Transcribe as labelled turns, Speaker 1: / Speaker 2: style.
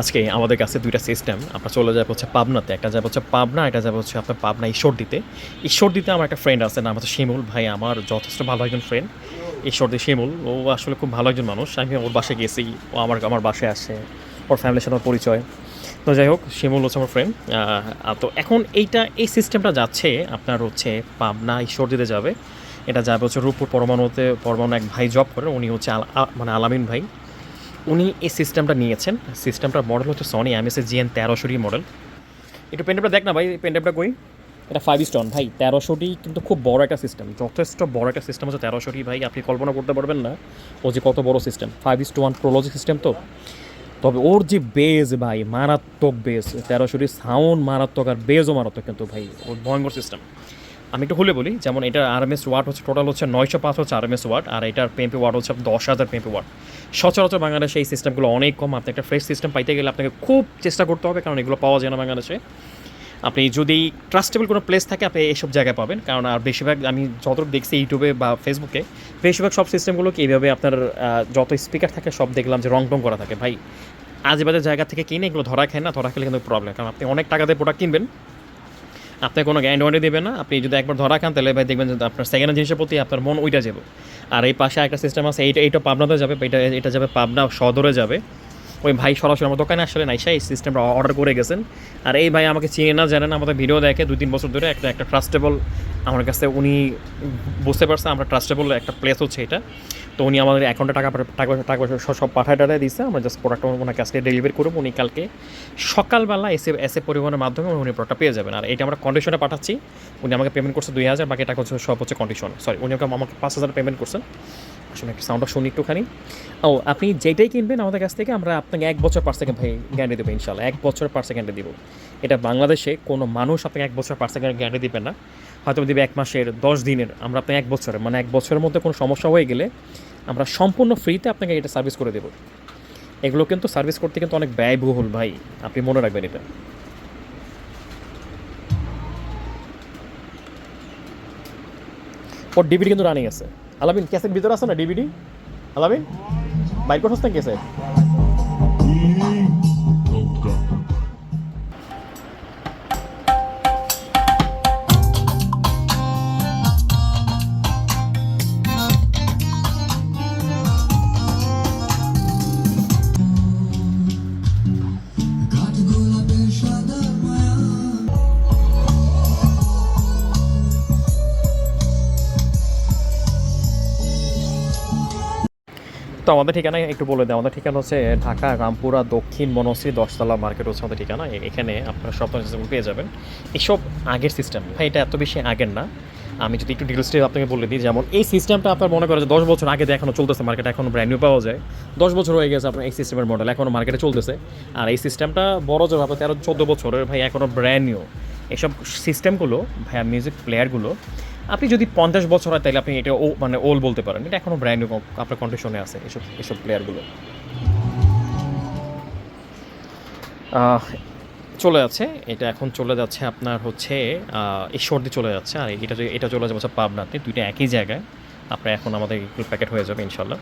Speaker 1: আজকে আমাদের কাছে দুইটা সিস্টেম আপনার চলে যাবে হচ্ছে পাবনাতে, একটা যাবে হচ্ছে পাবনা এটা যাবে হচ্ছে আপনার পাবনা ঈশ্বর দিতে ঈশ্বর দিতে আমার একটা ফ্রেন্ড আছে, নাম হচ্ছে শিমুল। ভাই, আমার যথেষ্ট ভালো একজন ফ্রেন্ড ঈশ্বর দি শিমুল, ও আসলে খুব ভালো একজন মানুষ। আমি ওর বাসায় গেছি, ও আমার আমার বাসায় আসে, ওর ফ্যামিলির সাথে আমার পরিচয়। তো যাই হোক, শিমুল হচ্ছে আমার ফ্রেন্ড তো এখন এইটা, এই সিস্টেমটা যাচ্ছে আপনার হচ্ছে পাবনা ঈশ্বর দিতে যাবে। এটা যাবে হচ্ছে রূপপুর পরমাণুতে, পরমাণু এক ভাই জব করেন উনি হচ্ছে মানে আলামিন ভাই। উনি এই সিস্টেমটা নিয়েছেন। সিস্টেমটার মডেল হচ্ছে সনি এমএসএ জিএন তেরোশোটি মডেল একটু পেনড্রাইভটা দেখ না ভাই পেনড্রাইভটা কই? এটা ফাইভ স্টোন ভাই তেরোশোটি কিন্তু খুব বড় একটা সিস্টেম যথেষ্ট বড় একটা সিস্টেম হচ্ছে তেরোশোটি ভাই, আপনি কল্পনা করতে পারবেন না ও যে কত বড় system five is two one প্রোলজি system তো। তবে ওর যে বেজ ভাই, মারাত্মক বেজ তেরোশোটি সাউন্ড মারাত্মক আর বেজও মারাত্মক কিন্তু ভাই, ওর ভয়ঙ্কর সিস্টেম আমি একটু খুলে বলি, যেমন এটার আরএমএস ওয়াট হচ্ছে টোটাল হচ্ছে নয়শো পাঁচ হচ্ছে আরএমএস ওয়াট আর এটার পেম্পে ওয়াট হচ্ছে দশ হাজার পেম্পে ওয়াট সচরাচর বাংলাদেশে এই সিস্টেমগুলো অনেক কম, আপনি একটা ফ্রেশ সিস্টেম পাইতে গেলে আপনাকে খুব চেষ্টা করতে হবে, কারণ এগুলো পাওয়া যায় না বাংলাদেশে। আপনি যদি ট্রাস্টেবল কোনো প্লেস থাকে, আপনি এইসব জায়গায় পাবেন, কারণ আর বেশিরভাগ আমি যতটুকু দেখছি ইউটিউবে বা ফেসবুকে বেশিরভাগ সব সিস্টেমগুলো কি এইভাবে আপনার যত স্পিকার থাকে, সব দেখলাম যে রং টং করা থাকে। ভাই, আজেবাজে জায়গা থেকে কিনে এগুলো ধরা খায় না, ধরা খেলে কিন্তু প্রবলেম কারণ আপনি অনেক টাকা প্রোডাক্ট কিনবেন আপনি কোনো গ্যান্ড ওয়ারেন্টি দেবে না। আপনি যদি একবার ধরা খান, তাহলে ভাই দেখবেন যে আপনার সেকেন্ড জিনিসের প্রতি আপনার মন ওইটা যাবে। আর এই পাশে একটা সিস্টেম আছে, এইটা এইটা পাবনাতে যাবে এটা এটা যাবে পাবনা সদরে যাবে। ওই ভাই সরাসরি আমার দোকানে আসলে নাই এই সিস্টেমটা অর্ডার করে গেছেন। আর এই ভাই আমাকে চিনে না জানেন আমাদের ভিডিও দেখে দুই তিন বছর ধরে একটা একটা ট্রাস্টেবল আমার কাছে উনি বুঝতে পারছে, আমরা ট্রাস্টেবল একটা প্লেস হচ্ছে এটা। তো উনি আমাদের অ্যাকাউন্টে টাকা টাকা টাকা পয়সা সব- পাঠায় টাটায় দিচ্ছে আমরা জাস্ট প্রোডাক্ট ওনার কাছে ডেলিভারি করব উনি কালকে সকালবেলা এসে এসে পরিবহনের মাধ্যমে উনি প্রোডাক্টটা পেয়ে যাবেন। আর এটা আমরা কন্ডিশনে পাঠাচ্ছি। উনি আমাকে পেমেন্ট করছে দুই হাজার, বাকি টাকা হচ্ছে সব হচ্ছে কন্ডিশন সরি উনি আমাকে পাঁচ হাজার পেমেন্ট করছেন আসলে একটা সাউন্ডটা শুনি একটুখানি। ও, আপনি যেটাই কিনবেন আমাদের কাছ থেকে, আমরা আপনাকে এক বছর পার সেকেন্ড ভাই গ্যারান্টি দেবো ইনশাল্লাহ এক বছর পার সেকেন্ডে দিব। এটা বাংলাদেশে কোনো মানুষ আপনাকে এক বছর পার সেকেন্ড গ্যারান্টি দিবেন না। হয়তো দিবে এক মাসের, দশ দিনের, আমরা আপনাকে এক বছরের মানে এক বছরের মধ্যে কোনো সমস্যা হয়ে গেলে আমরা সম্পূর্ণ ফ্রিতে আপনাকে এটা সার্ভিস করে দেবো। এগুলো কিন্তু সার্ভিস করতে কিন্তু অনেক ব্যয়বহুল ভাই, আপনি মনে রাখবেন এটা। ওর ডিভিডি কিন্তু রানিং আছে। আলামিন ক্যাসেট ভিতরে আছে না ডিভিডি আলামিন? বাইর করছিস না তো আমাদের ঠিকানা একটু বলে দেয় আমাদের ঠিকানা হচ্ছে ঢাকা, রামপুরা, দক্ষিণ বনশ্রী দশতলা মার্কেট হচ্ছে আমাদের ঠিকানা। এখানে আপনারা সব সিস্টেম পেয়ে যাবেন। এইসব আগের সিস্টেম ভাই, এটা এত বেশি আগের না। আমি যদি একটু ডিটেলসটি আপনাকে বলে দিই, যেমন এই সিস্টেমটা আপনার মনে করে যে দশ বছর আগে এখনও চলতেছে মার্কেটে এখনও ব্র্যান্ড নিউ পাওয়া যায়। দশ বছর হয়ে গেছে আপনার এই সিস্টেমের মডেল এখনও মার্কেটে চলতেছে। আর এই সিস্টেমটা বড় যে আপনার তেরো, চোদ্দ বছরের, ভাই এখনও ব্র্যান্ড নিউ এইসব সিস্টেমগুলো ভাইয়া মিউজিক প্লেয়ারগুলো আপনি যদি পঞ্চাশ বছর হয়, তাহলে আপনি এটা ও মানে ওল বলতে পারেন। এটা এখনও ব্র্যান্ড আপনার কন্ডিশনে আছে এসব এসব প্লেয়ারগুলো চলে যাচ্ছে। এটা এখন চলে যাচ্ছে আপনার হচ্ছে ঈশ্বরদি চলে যাচ্ছে। আর এটা এটা চলে যাচ্ছে পাবনাতে। দুইটা একই জায়গায়। আপনার এখন আমাদের প্যাকেট হয়ে যাবে, ইনশাল্লাহ।